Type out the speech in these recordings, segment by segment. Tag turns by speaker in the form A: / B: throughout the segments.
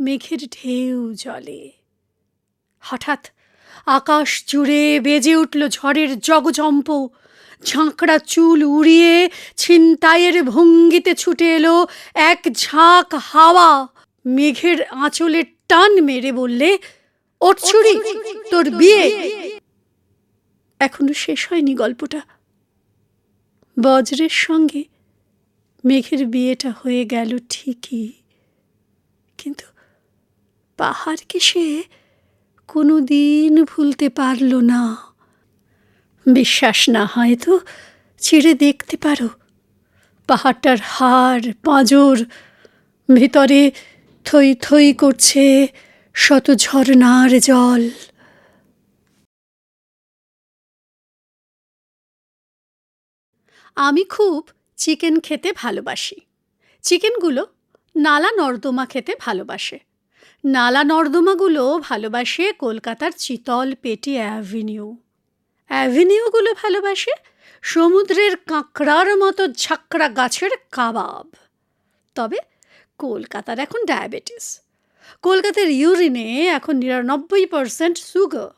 A: মেঘের ঢেউ জলে। হঠাৎ আকাশ জুড়ে বেজে উঠল ঝড়ের জগজম্প। ঝাঁকড়া চুল উড়িয়ে ছিনতাইয়ের ভঙ্গিতে ছুটে এলো এক ঝাঁক হাওয়া। মেঘের আঁচলের টান মেরে বললে, ওর ছুরি, তোর বিয়ে? এখনও শেষ হয়নি গল্পটা। বজ্রের সঙ্গে মেঘের বিয়েটা হয়ে গেল ঠিকই। কিন্তু পাহাড়কে সে কোনো দিন ভুলতে পারল না। বিশ্বাস না হয় তো ছিঁড়ে দেখতে পারো। পাহাড়টার হাড়, পাঁজর ভিতরে থই থই করছে শত ঝর্ণার জল। আমি খুব চিকেন খেতে ভালোবাসি। চিকেনগুলো নালা নর্দমা খেতে ভালোবাসে। নালা নর্দমাগুলো ভালোবাসে কলকাতার চিতল পেটি অ্যাভিনিউ। অ্যাভিনিউগুলো ভালোবাসে সমুদ্রের কাঁকড়ার মতো ঝাঁকড়া গাছের কাবাব। তবে কলকাতার এখন ডায়াবেটিস। কলকাতার ইউরিনে এখন নিরানব্বই পারসেন্ট সুগার।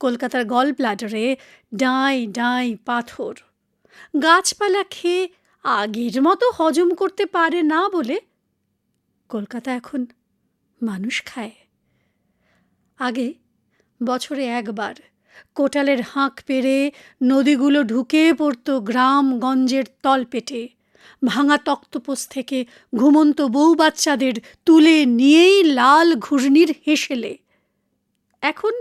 A: কলকাতার গল ব্লাডারে ডাই ডাই পাথর। গাছপালা খেয়ে আগের মতো হজম করতে পারে না বলে কলকাতা এখন মানুষ খায়? আগে বছরে একবার কোটালের হাঁক পেরে নদীগুলো ঢুকে পড়তো গ্রামগঞ্জের তলপেটে। ভাঙা তক্তপোষ থেকে ঘুমন্ত বউ বাচ্চাদের তুলে নিয়েই লাল ঘূর্ণির হেসেলে। এখন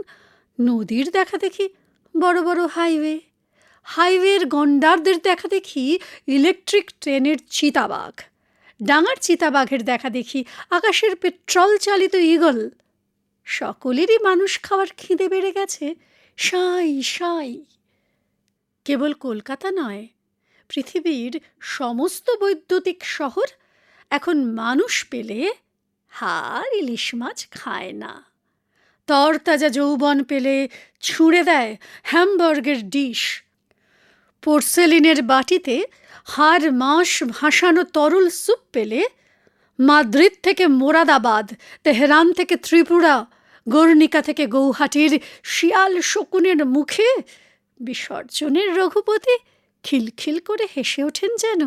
A: নদীর দেখা দেখি বড় বড় হাইওয়ে। হাইওয়ের গন্ডারদের দেখা দেখি ইলেকট্রিক ট্রেনের চিতাবাঘ। ডাঙার চিতাবাঘের দেখা দেখি আকাশের পেট্রল চালিত ইগল সকলেরই মানুষ খাওয়ার খিদে বেড়ে গেছে। সাই সাই। কেবল কলকাতা নয়, পৃথিবীর সমস্ত বৈদ্যুতিক শহর এখন মানুষ পেলে হার ইলিশ মাছ খায় না। তরতাজা যৌবন পেলে ছুঁড়ে দেয় হ্যামবার্গের ডিশ। পোর্সেলিনের বাটিতে হার মাস ভাসানো তরল স্যুপ পেলে মাদ্রিদ থেকে মোরাদাবাদ, তেহরান থেকে ত্রিপুরা গর্ণিকা থেকে গৌহাটির শিয়াল শকুনের মুখে বিসর্জনের রঘুপতি খিলখিল করে হেসে ওঠেন যেন।